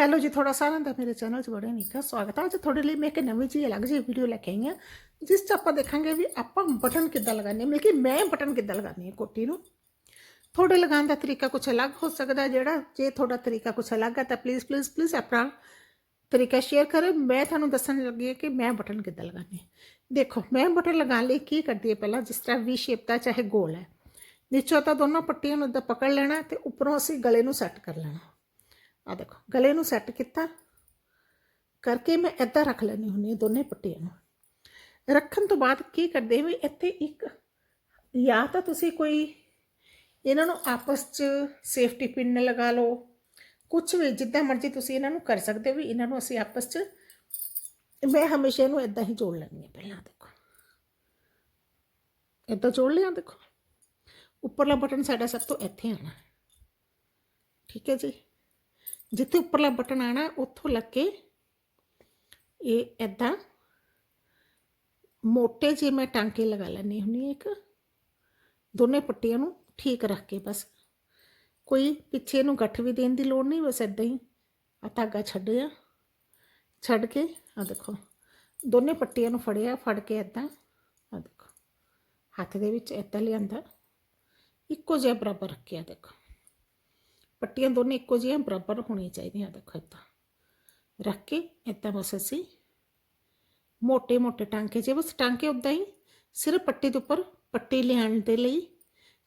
Hello ਜੀ, ਤੁਹਾਡਾ ਸਾਰਿਆਂ ਦਾ ਮੇਰੇ ਚੈਨਲ 'ਚ ਬੜੇ ਨਿੱਘਾ ਸਵਾਗਤ ਹੈ ਅੱਜ ਤੁਹਾਡੇ ਲਈ ਮੈਂ ਇੱਕ ਨਵੀਂ ਜੀ ਅਲੱਗ ਜਿਹੀ ਵੀਡੀਓ ਲੈ ਕੇ ਆਈ ਹਾਂ, ਜਿਸ 'ਚ ਆਪਾਂ ਦੇਖਾਂਗੇ ਵੀ ਆਪਾਂ ਬਟਨ ਕਿੱਦਾਂ ਲਗਾਉਂਦੇ ਹਾਂ। ਮਤਲਬ ਕਿ ਮੈਂ ਬਟਨ ਕਿੱਦਾਂ ਲਗਾਉਂਦੀ ਹਾਂ ਕੋਟੀ ਨੂੰ? ਤੁਹਾਡੇ ਲਗਾਉਣ ਦਾ ਤਰੀਕਾ ਕੁਝ ਅਲੱਗ ਹੋ ਸਕਦਾ ਜਿਹੜਾ, ਜੇ ਤੁਹਾਡਾ ਤਰੀਕਾ ਕੁਝ ਅਲੱਗ ਹੈ ਤਾਂ ਪਲੀਜ਼ ਪਲੀਜ਼ ਪਲੀਜ਼ ਆਪਣਾ ਤਰੀਕਾ ਸ਼ੇਅਰ ਕਰੋ। ਮੈਂ ਤੁਹਾਨੂੰ ਦੱਸਣ ਲੱਗੀ ਹਾਂ ਕਿ ਮੈਂ ਬਟਨ ਕਿੱਦਾਂ ਲਗਾਉਂਦੀ ਹਾਂ। ਦੇਖੋ, ਮੈਂ ਬਟਨ ਲਗਾਉਣ ਲਈ ਕੀ ਕਰਦੀ ਹਾਂ ਪਹਿਲਾਂ, ਜਿਸ ਤਰ੍ਹਾਂ ਵੀ ਸ਼ੇਪ ਦਾ ਚਾਹੇ ਗੋਲ ਹੈ। ਨੀਚੋਂ ਤਾਂ ਦੋਨੋਂ ਪੱਟੀਆਂ ਨੂੰ ਇੱਦਾਂ ਪਕੜ ਲੈਣਾ ਤੇ ਉੱਪਰੋਂ ਅਸੀਂ ਗਲੇ ਨੂੰ ਸੈੱਟ ਕਰ ਲੈਣਾ। ਆ ਦੇਖੋ, ਗਲੇ ਨੂੰ ਸੈੱਟ ਕੀਤਾ। ਕਰਕੇ ਮੈਂ ਇੱਦਾਂ ਰੱਖ ਲੈਣੀ ਹੁੰਦੀ ਹਾਂ ਦੋਨੇ ਪੱਟੀਆਂ ਨੂੰ। ਰੱਖਣ ਤੋਂ ਬਾਅਦ ਕੀ ਕਰਦੇ ਵੀ ਇੱਥੇ ਇੱਕ ਜਾਂ ਤਾਂ ਤੁਸੀਂ ਕੋਈ ਇਹਨਾਂ ਨੂੰ ਆਪਸ 'ਚ ਸੇਫਟੀ ਪਿੰਨ ਲਗਾ ਲਓ। ਕੁਝ ਵੀ ਜਿੱਦਾਂ ਮਰਜ਼ੀ ਤੁਸੀਂ ਇਹਨਾਂ ਨੂੰ ਕਰ ਸਕਦੇ ਹੋ ਵੀ ਇਹਨਾਂ ਨੂੰ ਅਸੀਂ ਆਪਸ 'ਚ ਮੈਂ ਹਮੇਸ਼ਾ ਇਹਨੂੰ ਇਦਾਂ ਹੀ ਜੋੜ ਲੈਂਦੀ ਹਾਂ ਪਹਿਲਾਂ ਦੇਖੋ। ਇਦਾਂ ਜੋੜ ਲਿਆ ਦੇਖੋ। ਉੱਪਰਲਾ ਬਟਨ ਸਾਡਾ ਸਭ ਤੋਂ ਇੱਥੇ ਆਣਾ ਠੀਕ ਹੈ ਜੀ। ਜਿੱਥੇ ਉੱਪਰਲਾ ਬਟਨ ਆਣਾ, ਉੱਥੋਂ ਲੱਗ ਕੇ ਇਹ ਇਦਾਂ ਮੋਟੇ ਜਿਹੇ ਮੈਂ ਟਾਂਕੇ ਲਗਾ ਲੈਣੀ ਹੁੰਦੀ ਇੱਕ। ਦੋਨੇ ਪੱਟੀਆਂ ਨੂੰ ਠੀਕ ਰੱਖ ਕੇ ਬਸ। ਕੋਈ ਪਿੱਛੇ ਨੂੰ ਗੱਠ ਵੀ ਦੇਣ ਦੀ ਲੋੜ ਨਹੀਂ, ਬਸ ਇਦਾਂ ਹੀ ਆ ਧਾਗਾ ਛੱਡਿਆ। ਛੱਡ ਕੇ ਆ ਦੇਖੋ, ਦੋਨੇ ਪੱਟੀਆਂ ਨੂੰ ਫੜਿਆ, ਫੜ ਕੇ ਇਦਾਂ ਆ ਦੇਖੋ, ਹੱਥ ਦੇ ਵਿੱਚ ਇਦਾਂ ਲਿਆਂਦਾ। ਇੱਕੋ ਜਿਹਾ ਬਰਾਬਰ ਰੱਖਿਆ, ਦੇਖੋ। ਪੱਟੀਆਂ ਦੋਨੇ ਇੱਕੋ ਜਿਹੀਆਂ, ਬਰਾਬਰ ਹੋਣੀਆਂ ਚਾਹੀਦੀਆਂ ਦੇਖੋ ਇੱਦਾਂ ਰੱਖ ਕੇ ਇੱਦਾਂ ਬਸ ਅਸੀਂ ਮੋਟੇ ਮੋਟੇ ਟਾਂਕੇ, ਜੇ ਬਸ ਟਾਂਕੇ ਉੱਦਾਂ ਹੀ ਸਿਰਫ ਪੱਟੀ ਦੇ ਉੱਪਰ ਪੱਟੀ ਲਿਆਉਣ ਦੇ ਲਈ,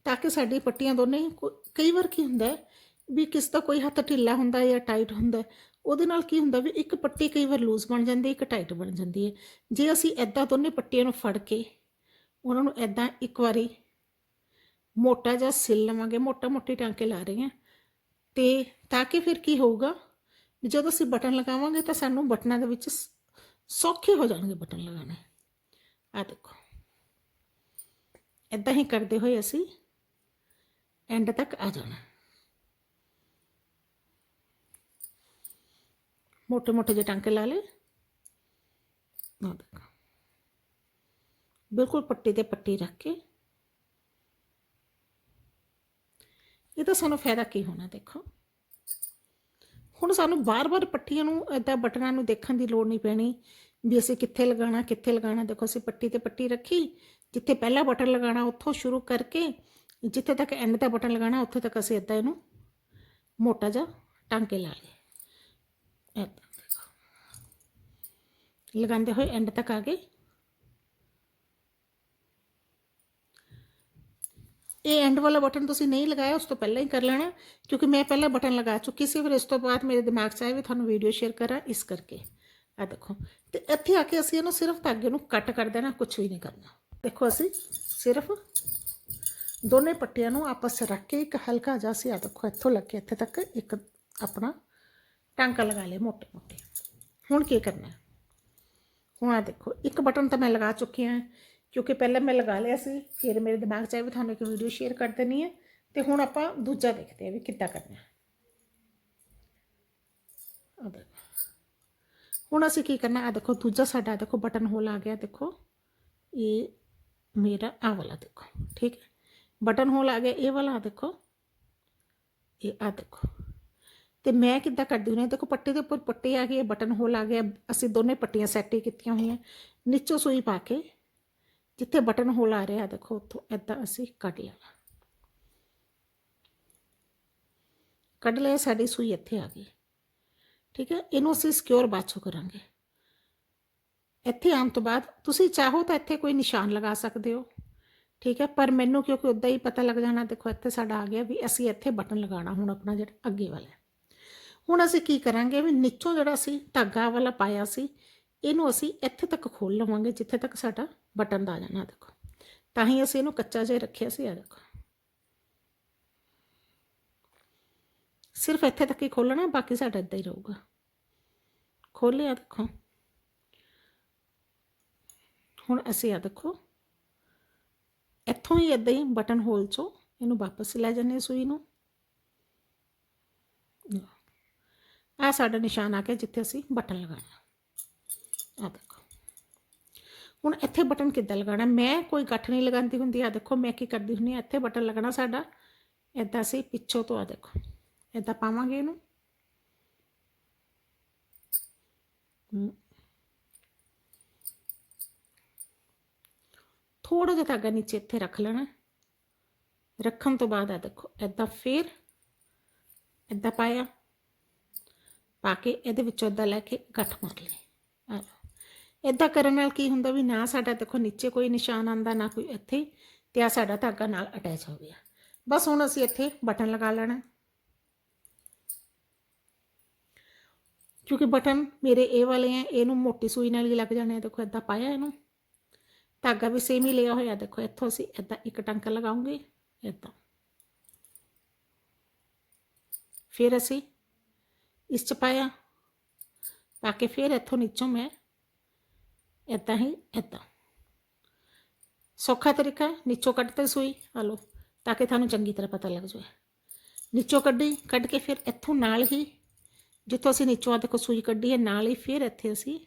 ਤਾਂ ਕਿ ਸਾਡੀ ਪੱਟੀਆਂ ਦੋਨੇ ਕਈ ਵਾਰ ਕੀ ਹੁੰਦਾ ਵੀ ਕਿਸ ਦਾ ਕੋਈ ਹੱਥ ਢਿੱਲਾ ਹੁੰਦਾ ਜਾਂ ਟਾਈਟ ਹੁੰਦਾ ਉਹਦੇ ਨਾਲ ਕੀ ਹੁੰਦਾ ਵੀ ਇੱਕ ਪੱਟੀ ਕਈ ਵਾਰ ਲੂਜ਼ ਬਣ ਜਾਂਦੀ ਇੱਕ ਟਾਈਟ ਬਣ ਜਾਂਦੀ ਹੈ। ਜੇ ਅਸੀਂ ਐਦਾਂ ਦੋਨੇ ਪੱਟੀਆਂ ਨੂੰ ਫੜ ਕੇ ਉਹਨਾਂ ਨੂੰ ਐਦਾਂ ਇੱਕ ਵਾਰੀ ਮੋਟਾ ਜਿਹਾ ਸਿਲ ਲਵਾਂਗੇ ਮੋਟਾ ਮੋਟੇ ਟਾਂਕੇ ਲਾ ਰਹੇ ਹਾਂ ਤੇ ਤਾਂ ਕਿ ਫਿਰ ਕੀ ਹੋਊਗਾ? ਜਦੋਂ ਅਸੀਂ ਬਟਨ ਲਗਾਵਾਂਗੇ ਤਾਂ ਸਾਨੂੰ ਬਟਨਾਂ ਦੇ ਵਿੱਚ ਸੌਖੇ ਹੋ ਜਾਣਗੇ ਬਟਨ ਲਗਾਉਣੇ। ਆ ਦੇਖੋ। ਇੱਦਾਂ ਹੀ ਕਰਦੇ ਹੋਏ ਅਸੀਂ ਐਂਡ ਤੱਕ ਆ ਜਾਣਾ। ਮੋਟੇ ਮੋਟੇ ਜਿਹੇ ਟਾਂਕੇ ਲਾ ਲੇ ਨਾ ਦੇਖੋ। ਬਿਲਕੁਲ ਪੱਟੀ ਤੇ ਪੱਟੀ ਰੱਖ ਕੇ ਇਹਦਾ ਸਾਨੂੰ ਫਾਇਦਾ ਕੀ ਹੋਣਾ, ਦੇਖੋ। ਹੁਣ ਸਾਨੂੰ ਬਾਰ-ਬਾਰ ਪੱਟੀਆਂ ਨੂੰ ਇਦਾਂ ਬਟਨਾਂ ਨੂੰ ਦੇਖਣ ਦੀ ਲੋੜ ਨਹੀਂ ਪੈਣੀ ਵੀ ਅਸੀਂ ਕਿੱਥੇ ਲਗਾਉਣਾ ਕਿੱਥੇ ਲਗਾਉਣਾ। ਦੇਖੋ, ਅਸੀਂ ਪੱਟੀ ਤੇ ਪੱਟੀ ਰੱਖੀ, ਜਿੱਥੇ ਪਹਿਲਾ ਬਟਨ ਲਗਾਉਣਾ, ਉੱਥੋਂ ਸ਼ੁਰੂ ਕਰਕੇ ਜਿੱਥੇ ਤੱਕ ਐਂਡ ਦਾ ਬਟਨ ਲਗਾਉਣਾ, ਉੱਥੇ ਤੱਕ ਅਸੀਂ ਇਦਾਂ ਇਹਨੂੰ ਮੋਟਾ ਜਿਹਾ ਟਾਂਕੇ ਲਾ ਲਏ। ਲਗਾਉਂਦੇ ਹੋਏ ਐਂਡ ਤੱਕ ਆ ਗਏ। ਇਹ ਐਂਡ ਵਾਲਾ ਬਟਨ ਤੁਸੀਂ ਨਹੀਂ ਲਗਾਇਆ ਉਸ ਤੋਂ ਪਹਿਲਾਂ ਹੀ ਕਰ ਲੈਣਾ ਕਿਉਂਕਿ ਮੈਂ ਪਹਿਲਾਂ ਬਟਨ ਲਗਾ ਚੁੱਕੀ ਸੀ ਫਿਰ ਇਸ ਤੋਂ ਬਾਅਦ ਮੇਰੇ ਦਿਮਾਗ 'ਚ ਆਇਆ ਵੀ ਤੁਹਾਨੂੰ ਵੀਡੀਓ ਸ਼ੇਅਰ ਕਰਾਂ ਇਸ ਕਰਕੇ ਆ ਦੇਖੋ ਤੇ ਇੱਥੇ ਆ ਕੇ ਅਸੀਂ ਇਹਨੂੰ ਸਿਰਫ ਧਾਗੇ ਨੂੰ ਕੱਟ ਕਰ ਦੇਣਾ ਕੁਝ ਵੀ ਨਹੀਂ ਕਰਨਾ ਦੇਖੋ ਅਸੀਂ ਸਿਰਫ ਦੋਨੇ ਪੱਟੀਆਂ ਨੂੰ ਆਪਸ 'ਚ ਰੱਖ ਕੇ ਇੱਕ ਹਲਕਾ ਜਿਹਾ ਸੀ ਆ ਦੇਖੋ ਇੱਥੋਂ ਲੱਗ ਕੇ ਇੱਥੇ ਤੱਕ ਇੱਕ ਆਪਣਾ ਟਾਂਕਾ ਲਗਾ ਲਿਆ ਮੋਟੇ ਮੋਟੇ ਹੁਣ ਕੀ ਕਰਨਾ ਹੈ? ਹੁਣ ਆ ਦੇਖੋ ਇੱਕ ਬਟਨ ਤਾਂ ਮੈਂ ਲਗਾ ਚੁੱਕੀ ਹਾਂ ਕਿਉਂਕਿ ਪਹਿਲਾਂ ਮੈਂ ਲਗਾ ਲਿਆ ਸੀ ਫਿਰ ਮੇਰੇ ਦਿਮਾਗ 'ਚ ਆਇਆ ਵੀ ਤੁਹਾਨੂੰ ਇੱਕ ਵੀਡੀਓ ਸ਼ੇਅਰ ਕਰ ਦੇਣੀ ਹੈ ਤੇ ਹੁਣ ਆਪਾਂ ਦੂਜਾ ਦੇਖਦੇ ਹਾਂ ਵੀ ਕਿੱਦਾਂ ਕਰਨਾ ਹੈ ਆ ਦੇਖੋ ਹੁਣ ਅਸੀਂ ਕੀ ਕਰਨਾ ਆ ਦੇਖੋ ਦੂਜਾ ਸਾਡਾ ਦੇਖੋ ਬਟਨ ਹੋਲ ਆ ਗਿਆ ਦੇਖੋ ਇਹ ਮੇਰਾ ਆ ਵਾਲਾ ਦੇਖੋ ਠੀਕ ਹੈ ਬਟਨ ਹੋਲ ਆ ਗਿਆ ਇਹ ਵਾਲਾ ਦੇਖੋ ਇਹ ਆ ਦੇਖੋ ਤੇ ਮੈਂ ਕਿੱਦਾਂ ਕਰਦੀ ਹੁੰਦੀ ਹਾਂ ਦੇਖੋ ਪੱਟੀ ਦੇ ਉੱਪਰ ਪੱਟੀ ਆ ਗਈ ਹੈ ਬਟਨ ਹੋਲ ਆ ਗਿਆ ਅਸੀਂ ਦੋਨੇ ਪੱਟੀਆਂ ਸੈੱਟ ਹੀ ਕੀਤੀਆਂ ਹੋਈਆਂ ਨੀਚੋਂ ਸੂਈ ਪਾ ਕੇ ਜਿੱਥੇ ਬਟਨ ਹੋਲ ਆ ਰਿਹਾ, ਦੇਖੋ ਉੱਥੋਂ ਐਦਾਂ ਅਸੀਂ ਕੱਢ ਲੈਣਾ ਕੱਢ ਲਿਆ, ਸਾਡੀ ਸੂਈ ਇੱਥੇ ਆ ਗਈ। ਠੀਕ ਹੈ, ਇਹਨੂੰ ਅਸੀਂ ਸਿਕਿਉਰ ਬਾਛੋ ਕਰਾਂਗੇ। ਇੱਥੇ ਆਉਣ ਤੋਂ ਬਾਅਦ ਤੁਸੀਂ ਚਾਹੋ ਤਾਂ ਇੱਥੇ ਕੋਈ ਨਿਸ਼ਾਨ ਲਗਾ ਸਕਦੇ ਹੋ। ਠੀਕ ਹੈ, ਪਰ ਮੈਨੂੰ ਕਿਉਂਕਿ ਉਦਾਂ ਹੀ ਪਤਾ ਲੱਗ ਜਾਣਾ, ਦੇਖੋ ਇੱਥੇ ਸਾਡਾ ਆ ਗਿਆ ਵੀ ਅਸੀਂ ਇੱਥੇ ਬਟਨ ਲਗਾਉਣਾ ਹੁਣ ਆਪਣਾ ਜਿਹੜਾ ਅੱਗੇ ਵਾਲਾ ਹੁਣ ਅਸੀਂ ਕੀ ਕਰਾਂਗੇ ਵੀ ਨੀਚੋਂ ਜਿਹੜਾ ਅਸੀਂ ਧਾਗਾ ਵਾਲਾ ਪਾਇਆ ਸੀ ਇਹਨੂੰ ਅਸੀਂ ਇੱਥੇ ਤੱਕ ਖੋਲ ਲਵਾਂਗੇ, ਜਿੱਥੇ ਤੱਕ ਸਾਡਾ ਬਟਨ ਦਾ ਆ ਜਾਣਾ ਦੇਖੋ। ਤਾਂ ਹੀ ਅਸੀਂ ਇਹਨੂੰ ਕੱਚਾ ਜਿਹਾ ਰੱਖਿਆ ਸੀ ਆ ਦੇਖੋ। ਸਿਰਫ ਇੱਥੇ ਤੱਕ ਹੀ ਖੋਲਣਾ ਬਾਕੀ ਸਾਡਾ ਇੱਦਾਂ ਹੀ ਰਹੂਗਾ। ਖੋਲਿਆ ਦੇਖੋ। ਹੁਣ ਅਸੀਂ ਆ ਦੇਖੋ, ਇੱਥੋਂ ਹੀ ਇੱਦਾਂ ਹੀ ਬਟਨ ਹੋਲ ਚੋਂ ਇਹਨੂੰ ਵਾਪਸ ਲੈ ਜਾਂਦੇ ਹਾਂ ਸੂਈ ਨੂੰ। ਆ ਸਾਡਾ ਨਿਸ਼ਾਨ ਆ ਗਿਆ, ਜਿੱਥੇ ਅਸੀਂ ਬਟਨ ਲਗਾਉਣਾ। ਆ ਦੇਖੋ। ਹੁਣ ਇੱਥੇ ਬਟਨ ਕਿੱਦਾਂ ਲਗਾਉਣਾ? ਮੈਂ ਕੋਈ ਗੱਠ ਨਹੀਂ ਲਗਾਉਂਦੀ ਹੁੰਦੀ। ਆ ਦੇਖੋ, ਮੈਂ ਕੀ ਕਰਦੀ ਹੁੰਦੀ ਆ ਇੱਥੇ ਬਟਨ ਲੱਗਣਾ ਸਾਡਾ। ਇਦਾਂ ਅਸੀਂ ਪਿੱਛੋਂ ਤੋਂ ਆ ਦੇਖੋ। ਇਦਾਂ ਪਾਵਾਂਗੇ ਇਹਨੂੰ। ਥੋੜਾ ਜਿਹਾ ਧਾਗਾ ਨੀਚੇ ਇੱਥੇ ਰੱਖ ਲੈਣਾ। ਰੱਖਣ ਤੋਂ ਬਾਅਦ ਆ ਦੇਖੋ ਐਦਾਂ ਫੇਰ ਐਦਾਂ ਪਾਇਆ। ਪਾ ਕੇ ਇਹਦੇ ਵਿੱਚੋਂ ਐਦਾਂ ਲੈ ਕੇ ਗੱਠ ਮਾਰ ਲਈ ਐਦਾਂ ਕਰਨ ਨਾਲ ਕੀ ਹੁੰਦਾ ਵੀ ਨਾ ਸਾਡਾ ਦੇਖੋ ਨੀਚੇ ਕੋਈ ਨਿਸ਼ਾਨ ਆਂਦਾ ਨਾ ਕੋਈ ਇੱਥੇ, ਤੇ ਆ ਸਾਡਾ ਧਾਗਾ ਨਾਲ ਅਟੈਚ ਹੋ ਗਿਆ। ਬਸ ਹੁਣ ਅਸੀਂ ਇੱਥੇ ਬਟਨ ਲਗਾ ਲੈਣਾ। ਕਿਉਂਕਿ ਬਟਨ ਮੇਰੇ ਇਹ ਵਾਲੇ ਆ, ਇਹਨੂੰ ਮੋਟੀ ਸੂਈ ਨਾਲ ਹੀ ਲੱਗ ਜਾਣੇ ਦੇਖੋ ਐਦਾਂ ਪਾਇਆ ਇਹਨੂੰ। ਧਾਗਾ ਵੀ ਸੇਮ ਹੀ ਲਿਆ ਹੋਇਆ, ਦੇਖੋ ਇੱਥੋਂ ਅਸੀਂ ਐਦਾਂ ਇੱਕ ਟੰਕਾ ਲਗਾਉਂਗੇ ਐਦਾਂ ਫਿਰ ਅਸੀਂ ਇਸ ਚ ਪਾਇਆ। ਪਾ ਕੇ ਫਿਰ ਇੱਥੋਂ ਨੀਚੋਂ ਮੈਂ ਐਦਾਂ ਹੀ ਐਦਾਂ ਸੌਖਾ ਤਰੀਕਾ ਹੈ, ਨੀਚੋਂ ਕੱਢਤੇ ਸੂਈ, ਆ ਲਓ, ਤਾਂ ਕਿ ਤੁਹਾਨੂੰ ਚੰਗੀ ਤਰ੍ਹਾਂ ਪਤਾ ਲੱਗ ਜਾਵੇ। ਨੀਚੋਂ ਕੱਢੀ, ਕੱਢ ਕੇ ਫਿਰ ਇੱਥੋਂ ਨਾਲ ਹੀ, ਜਿੱਥੋਂ ਅਸੀਂ ਨੀਚੋਂ ਆ ਦੇਖੋ ਸੂਈ ਕੱਢੀ ਹੈ, ਨਾਲ ਹੀ ਫਿਰ ਇੱਥੇ ਅਸੀਂ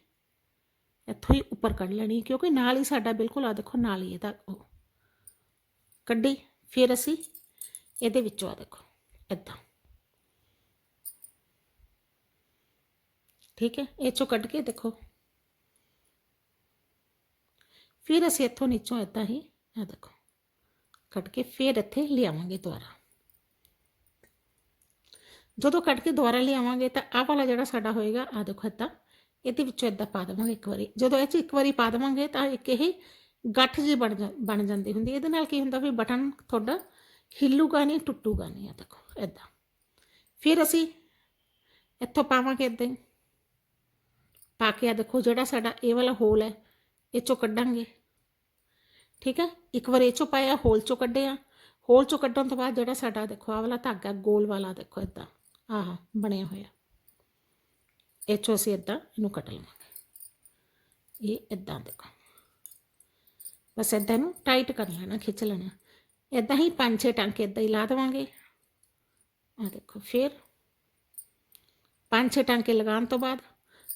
ਇੱਥੋਂ ਹੀ ਉੱਪਰ ਕੱਢ ਲੈਣੀ ਕਿਉਂਕਿ ਨਾਲ ਹੀ ਸਾਡਾ ਬਿਲਕੁਲ ਆ ਦੇਖੋ, ਨਾਲ ਹੀ ਇਹਦਾ ਉਹ। ਕੱਢੀ, ਫਿਰ ਅਸੀਂ ਇਹਦੇ ਵਿੱਚੋਂ ਆ ਦੇਖੋ ਇਦਾਂ ਠੀਕ ਹੈ, ਇਹ ਚੋਂ ਕੱਢ ਕੇ ਦੇਖੋ ਫਿਰ ਅਸੀਂ ਇੱਥੋਂ ਨੀਚੋਂ ਇਦਾਂ ਹੀ ਆ ਦੇਖੋ, ਕੱਟ ਕੇ ਫਿਰ ਇੱਥੇ ਲਿਆਵਾਂਗੇ ਦੁਬਾਰਾ। ਜਦੋਂ ਕੱਟ ਕੇ ਦੁਬਾਰਾ ਲਿਆਵਾਂਗੇ ਤਾਂ ਆਹ ਵਾਲਾ ਜਿਹੜਾ ਸਾਡਾ ਹੋਏਗਾ ਆ ਦੇਖੋ ਇਦਾਂ ਇਹਦੇ ਵਿੱਚੋਂ ਇਦਾਂ ਪਾ ਦੇਵਾਂਗੇ ਇੱਕ ਵਾਰੀ। ਜਦੋਂ ਇਹ ਚ ਇੱਕ ਵਾਰੀ ਪਾ ਦੇਵਾਂਗੇ ਤਾਂ ਇੱਕ ਇਹ ਗੱਠ ਜੀ ਬਣ ਜਾ, ਬਣ ਜਾਂਦੀ ਹੁੰਦੀ ਇਹਦੇ ਨਾਲ ਕੀ ਹੁੰਦਾ ਵੀ ਬਟਨ ਤੁਹਾਡਾ ਹਿੱਲੂਗਾ ਨਹੀਂ, ਟੁੱਟੂਗਾ ਨਹੀਂ ਆ ਦੇਖੋ ਇਦਾਂ ਫਿਰ ਅਸੀਂ ਇੱਥੋਂ ਪਾਵਾਂਗੇ ਇਦਾਂ ਪਾ ਕੇ ਆ ਦੇਖੋ, ਜਿਹੜਾ ਸਾਡਾ ਇਹ ਵਾਲਾ ਹੋਲ ਹੈ ਇਹ ਚੋਂ ਕੱਢਾਂਗੇ। ਠੀਕ ਹੈ? ਇੱਕ ਵਾਰ ਇਹ ਚੋਂ ਪਾਇਆ, ਹੋਲ ਚੋਂ ਕੱਢਿਆ। ਹੋਲ ਚੋਂ ਕੱਢਣ ਤੋਂ ਬਾਅਦ ਜਿਹੜਾ ਸਾਡਾ ਦੇਖੋ ਆ ਵਾਲਾ ਧਾਗਾ, ਗੋਲ ਵਾਲਾ ਦੇਖੋ ਇਦਾਂ ਆਹ ਬਣਿਆ ਹੋਇਆ। ਇਹ ਚੋਂ ਅਸੀਂ ਇਦਾਂ ਇਹਨੂੰ ਕੱਟ ਲਵਾਂਗੇ। ਇਹ ਇਦਾਂ ਦੇਖੋ। ਬਸ ਇਦਾਂ ਨੂੰ ਟਾਈਟ ਕਰ ਲੈਣਾ, ਖਿੱਚ ਲੈਣਾ। ਇਦਾਂ ਹੀ ਪੰਜ ਛੇ ਟਾਂਕੇ ਇਦਾਂ ਹੀ ਲਾ ਦੇਵਾਂਗੇ। ਆ ਦੇਖੋ ਫਿਰ। ਪੰਜ ਛੇ ਟਾਂਕੇ ਲਗਾਉਣ ਤੋਂ ਬਾਅਦ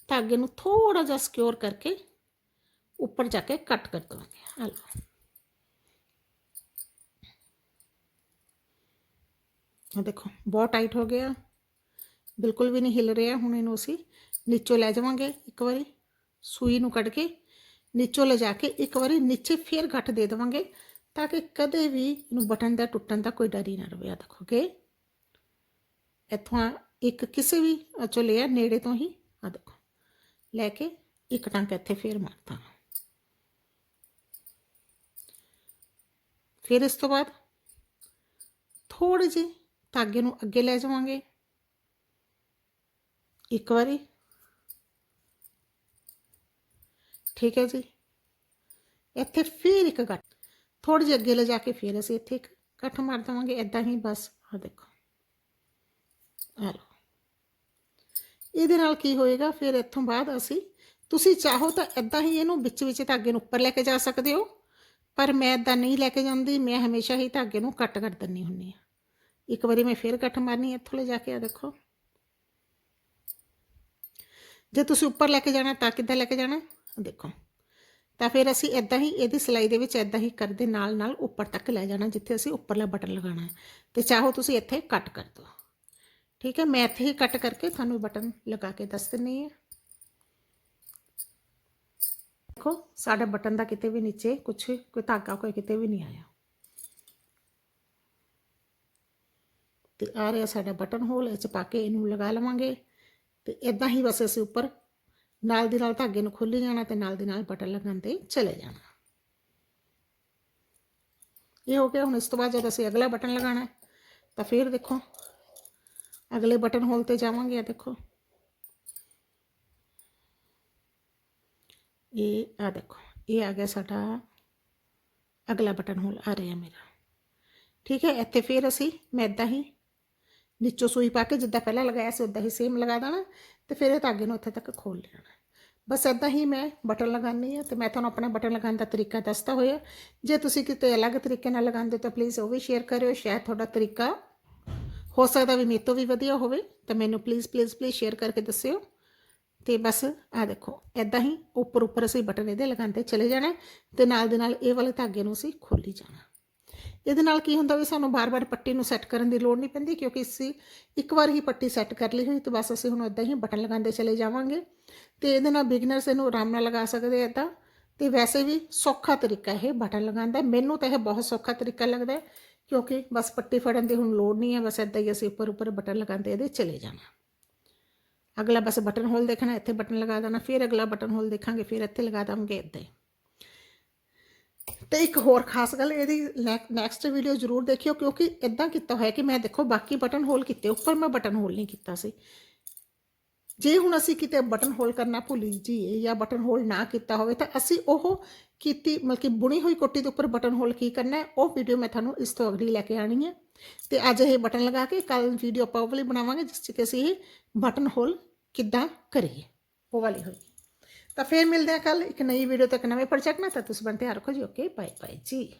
ਧਾਗੇ ਨੂੰ ਥੋੜਾ ਜਿਹਾ ਸਿਕਿਉਰ ਕਰਕੇ ਉੱਪਰ ਜਾ ਕੇ ਕੱਟ ਕਰ ਦਵਾਂਗੇ ਆ ਲਓ ਆ ਦੇਖੋ ਬਹੁਤ ਟਾਈਟ ਹੋ ਗਿਆ ਬਿਲਕੁਲ ਵੀ ਨਹੀਂ ਹਿੱਲ ਰਿਹਾ ਹੁਣ ਇਹਨੂੰ ਅਸੀਂ ਨੀਚੋਂ ਲੈ ਜਾਵਾਂਗੇ ਇੱਕ ਵਾਰੀ ਸੂਈ ਨੂੰ ਕੱਢ ਕੇ ਨੀਚੋਂ ਲੈ ਜਾ ਕੇ ਇੱਕ ਵਾਰੀ ਨੀਚੇ ਫੇਰ ਗੱਠ ਦੇ ਦੇਵਾਂਗੇ ਤਾਂ ਕਿ ਕਦੇ ਵੀ ਇਹਨੂੰ ਬਟਨ ਦਾ ਟੁੱਟਣ ਦਾ ਕੋਈ ਡਰ ਹੀ ਨਾ ਰਵੇ ਆ ਦੇਖੋਗੇ ਇੱਥੋਂ ਇੱਕ ਕਿਸੇ ਵੀ ਚੋਂ ਲਿਆ ਨੇੜੇ ਤੋਂ ਹੀ ਆ ਦੇਖੋ ਲੈ ਕੇ ਇੱਕ ਟਾਂਕਾ ਇੱਥੇ ਫੇਰ ਮਾਰਤਾ ਫਿਰ ਇਸ ਤੋਂ ਬਾਅਦ ਥੋੜੇ ਜਿਹੇ ਧਾਗੇ ਨੂੰ ਅੱਗੇ ਲੈ ਜਾਵਾਂਗੇ। ਇੱਕ ਵਾਰੀ। ਠੀਕ ਹੈ ਜੀ। ਇੱਥੇ ਫਿਰ ਇੱਕ ਗੱਠ ਥੋੜੀ ਜਿਹੀ ਅੱਗੇ ਲੈ ਜਾ ਕੇ ਫਿਰ ਅਸੀਂ ਇੱਥੇ ਇੱਕ ਗੱਠ ਮਾਰ ਦਵਾਂਗੇ। ਇਦਾਂ ਹੀ ਬਸ। ਆ ਦੇਖੋ। ਆ ਲਓ। ਇਹਦੇ ਨਾਲ ਕੀ ਹੋਏਗਾ? ਫਿਰ ਇੱਥੋਂ ਬਾਅਦ ਅਸੀਂ, ਤੁਸੀਂ ਚਾਹੋ ਤਾਂ ਇਦਾਂ ਹੀ ਇਹਨੂੰ ਵਿੱਚ ਵਿੱਚ ਧਾਗੇ ਨੂੰ ਉੱਪਰ ਲੈ ਕੇ ਜਾ ਸਕਦੇ ਹੋ। ਪਰ ਮੈਂ ਇਦਾਂ ਨਹੀਂ ਲੈ ਕੇ ਜਾਂਦੀ, ਮੈਂ ਹਮੇਸ਼ਾ ਹੀ ਧਾਗੇ ਨੂੰ ਕੱਟ ਕਰ ਦਿੰਨੀ ਹੁੰਨੀ ਆ ਇੱਕ ਵਾਰੀ ਮੈਂ ਫੇਰ ਕੱਟ ਮਾਰਨੀ ਇੱਥੋਂ ਲੈ ਜਾ ਕੇ ਆ ਦੇਖੋ। ਜੇ ਤੁਸੀਂ ਉੱਪਰ ਲੈ ਕੇ ਜਾਣਾ, ਤਾਂ ਕਿੱਦਾਂ ਲੈ ਕੇ ਜਾਣਾ? ਦੇਖੋ। ਤਾਂ ਫਿਰ ਅਸੀਂ ਇਦਾਂ ਹੀ, ਇਹਦੀ ਸਿਲਾਈ ਦੇ ਵਿੱਚ ਇਦਾਂ ਹੀ ਕਰਦੇ ਨਾਲ ਨਾਲ ਉੱਪਰ ਤੱਕ ਲੈ ਜਾਣਾ, ਜਿੱਥੇ ਅਸੀਂ ਉੱਪਰਲਾ ਬਟਨ ਲਗਾਉਣਾ ਹੈ। ਤੇ ਚਾਹੋ ਤੁਸੀਂ ਇੱਥੇ ਕੱਟ ਕਰ ਦਿਓ। ਠੀਕ ਹੈ, ਮੈਂ ਇੱਥੇ ਹੀ ਕੱਟ ਕਰਕੇ ਤੁਹਾਨੂੰ ਬਟਨ ਲਗਾ ਕੇ ਦੱਸ ਦਿੰਨੀ ਹੈ। ਦੇਖੋ, ਸਾਡਾ ਬਟਨ ਦਾ ਕਿਤੇ ਵੀ ਨੀਚੇ ਕੁਝ ਕੋਈ ਧਾਗਾ ਕੋਈ ਕਿਤੇ ਵੀ ਨਹੀਂ ਆਇਆ। ਤੇ ਆ ਰਿਹਾ ਸਾਡਾ ਬਟਨ ਹੋਲ ਇਸ ਚ ਪਾ ਕੇ ਇਹਨੂੰ ਲਗਾ ਲਵਾਂਗੇ। ਤੇ ਇਦਾਂ ਹੀ ਬਸ ਅਸੀਂ ਉੱਪਰ ਨਾਲ ਦੀ ਨਾਲ ਧਾਗੇ ਨੂੰ ਖੋਲੀ ਜਾਣਾ ਤੇ ਨਾਲ ਦੀ ਨਾਲ ਬਟਨ ਲਗਾਉਣ 'ਤੇ ਚਲੇ ਜਾਣਾ। ਇਹ ਹੋ ਗਿਆ, ਹੁਣ ਇਸ ਤੋਂ ਬਾਅਦ ਜਦ ਅਸੀਂ ਅਗਲਾ ਬਟਨ ਲਗਾਣਾ ਤਾਂ ਫਿਰ ਦੇਖੋ, ਅਗਲੇ ਬਟਨ ਹੋਲ ਤੇ ਜਾਵਾਂਗੇ ਆ ਦੇਖੋ। ਇਹ ਆ ਦੇਖੋ ਇਹ ਆ ਗਿਆ ਸਾਡਾ ਅਗਲਾ ਬਟਨ ਹੋਲ ਆ ਰਿਹਾ ਮੇਰਾ ਠੀਕ ਹੈ ਇੱਥੇ ਫਿਰ ਅਸੀਂ ਮੈਂ ਇਦਾਂ ਹੀ ਨੀਚੋਂ ਸੂਈ ਪਾ ਕੇ ਜਿੱਦਾਂ ਪਹਿਲਾਂ ਲਗਾਇਆ ਸੀ ਉਦਾਂ ਹੀ ਸੇਮ ਲਗਾ ਦੇਣਾ ਤੇ ਫਿਰ ਇਹ ਧਾਗੇ ਨੂੰ ਉੱਥੇ ਤੱਕ ਖੋਲ ਲੈਣਾ ਬਸ ਇਦਾਂ ਹੀ ਮੈਂ ਬਟਨ ਲਗਾਉਣੀ ਆ ਤੇ ਮੈਂ ਤੁਹਾਨੂੰ ਆਪਣਾ ਬਟਨ ਲਗਾਉਣ ਦਾ ਤਰੀਕਾ ਦੱਸਤਾ ਹੋਇਆ ਜੇ ਤੁਸੀਂ ਕਿਤੇ ਅਲੱਗ ਤਰੀਕੇ ਨਾਲ ਲਗਾਉਂਦੇ ਤਾਂ ਪਲੀਜ਼ ਉਹ ਵੀ ਸ਼ੇਅਰ ਕਰਿਓ ਸ਼ਾਇਦ ਤੁਹਾਡਾ ਤਰੀਕਾ ਹੋ ਸਕਦਾ ਵੀ ਮੇਰੇ ਤੋਂ ਵੀ ਵਧੀਆ ਹੋਵੇ ਤਾਂ ਮੈਨੂੰ ਪਲੀਜ਼ ਪਲੀਜ਼ ਪਲੀਜ਼ ਸ਼ੇਅਰ ਕਰਕੇ ਦੱਸਿਓ ਤੇ ਬਸ ਆ ਦੇਖੋ ਇਦਾਂ ਹੀ ਉੱਪਰ ਉੱਪਰ ਅਸੀਂ ਬਟਨ ਇਹਦੇ ਲਗਾਉਂਦੇ ਚਲੇ ਜਾਣਾ ਤੇ ਨਾਲ ਦੇ ਨਾਲ ਇਹ ਵਾਲੇ ਧਾਗੇ ਨੂੰ ਅਸੀਂ ਖੋਲੀ ਜਾਣਾ। ਇਹਦੇ ਨਾਲ ਕੀ ਹੁੰਦਾ ਵੀ ਸਾਨੂੰ ਬਾਰ-ਬਾਰ ਪੱਟੀ ਨੂੰ ਸੈੱਟ ਕਰਨ ਦੀ ਲੋੜ ਨਹੀਂ ਪੈਂਦੀ ਕਿਉਂਕਿ ਅਸੀਂ ਇੱਕ ਵਾਰ ਹੀ ਪੱਟੀ ਸੈੱਟ ਕਰ ਲਈ ਹੋਈ ਤੇ ਬਸ ਅਸੀਂ ਹੁਣ ਇਦਾਂ ਹੀ ਬਟਨ ਲਗਾਉਂਦੇ ਚਲੇ ਜਾਵਾਂਗੇ। ਤੇ ਇਹਦੇ ਨਾਲ ਬਿਗਨਰਸ ਇਹਨੂੰ ਆਰਾਮ ਨਾਲ ਲਗਾ ਸਕਦੇ ਆ ਤਾਂ ਤੇ ਵੈਸੇ ਵੀ ਸੌਖਾ ਤਰੀਕਾ ਇਹ ਬਟਨ ਲਗਾਉਂਦਾ ਮੈਨੂੰ ਤਾਂ ਇਹ ਬਹੁਤ ਸੌਖਾ ਤਰੀਕਾ ਲੱਗਦਾ ਕਿਉਂਕਿ ਬਸ ਪੱਟੀ ਫੜਨ ਦੀ ਹੁਣ ਲੋੜ ਨਹੀਂ ਹੈ, ਬਸ ਇਦਾਂ ਹੀ ਅਸੀਂ ਉੱਪਰ ਉੱਪਰ ਬਟਨ ਲਗਾਉਂਦੇ ਇਹਦੇ ਚਲੇ ਜਾਣਾ। ਅਗਲਾ ਬਸ ਬਟਨ ਹੋਲ ਦੇਖਣਾ ਇੱਥੇ ਬਟਨ ਲਗਾ ਦੇਣਾ ਫਿਰ ਅਗਲਾ ਬਟਨ ਹੋਲ ਦੇਖਾਂਗੇ ਫਿਰ ਇੱਥੇ ਲਗਾ ਦਾਂਗੇ ਇੱਦਾਂ ਹੀ ਤੇ ਇੱਕ ਹੋਰ ਖਾਸ ਗੱਲ ਇਹਦੀ ਨੈਕਸਟ ਵੀਡੀਓ ਜ਼ਰੂਰ ਦੇਖਿਓ ਕਿਉਂਕਿ ਇਦਾਂ ਕੀਤਾ ਹੋਇਆ ਕਿ ਮੈਂ ਦੇਖੋ ਬਾਕੀ ਬਟਨ ਹੋਲ ਕੀਤੇ ਉੱਪਰ ਮੈਂ ਬਟਨ ਹੋਲ ਨਹੀਂ ਕੀਤਾ ਸੀ ਜੇ ਹੁਣ ਅਸੀਂ ਕਿਤੇ ਬਟਨ ਹੋਲ ਕਰਨਾ ਭੁੱਲ ਜਾਈਏ ਜਾਂ ਬਟਨ ਹੋਲ ਨਾ ਕੀਤਾ ਹੋਵੇ ਤਾਂ ਅਸੀਂ ਉਹ ਕੀਤੀ ਮਤਲਬ ਕਿ ਬੁਣੀ ਹੋਈ ਕੋਟੀ ਦੇ ਉੱਪਰ ਬਟਨ ਹੋਲ ਕੀ ਕਰਨਾ ਹੈ ਉਹ ਵੀਡੀਓ ਮੈਂ ਤੁਹਾਨੂੰ ਇਸ ਤੋਂ ਅਗਲੀ ਲੈ ਕੇ ਆਣੀ ਹੈ ਤੇ ਅੱਜ ਇਹ ਬਟਨ ਲਗਾ ਕੇ ਕੱਲ ਵੀਡੀਓ ਆਪਾਂ ਉਹ ਵਾਲੀ ਬਣਾਵਾਂਗੇ ਜਿਸ 'ਚ ਕਿ ਅਸੀਂ ਇਹ ਬਟਨ ਹੋਲ ਕਿੱਦਾਂ ਕਰੀਏ? ਉਹ ਵਾਲੀ ਹੋਈ। ਤਾਂ ਫਿਰ ਮਿਲਦੇ ਹਾਂ ਕੱਲ ਇੱਕ ਨਈ ਵੀਡੀਓ ਤੱਕ ਨਵੇਂ ਪ੍ਰੋਜੈਕਟ ਨਾਲ। ਤਾਂ ਤੁਸੀਂ ਬਣ ਤਿਆਰ ਰੱਖੋ ਜੀ। ਓਕੇ ਬਾਏ ਬਾਏ ਜੀ।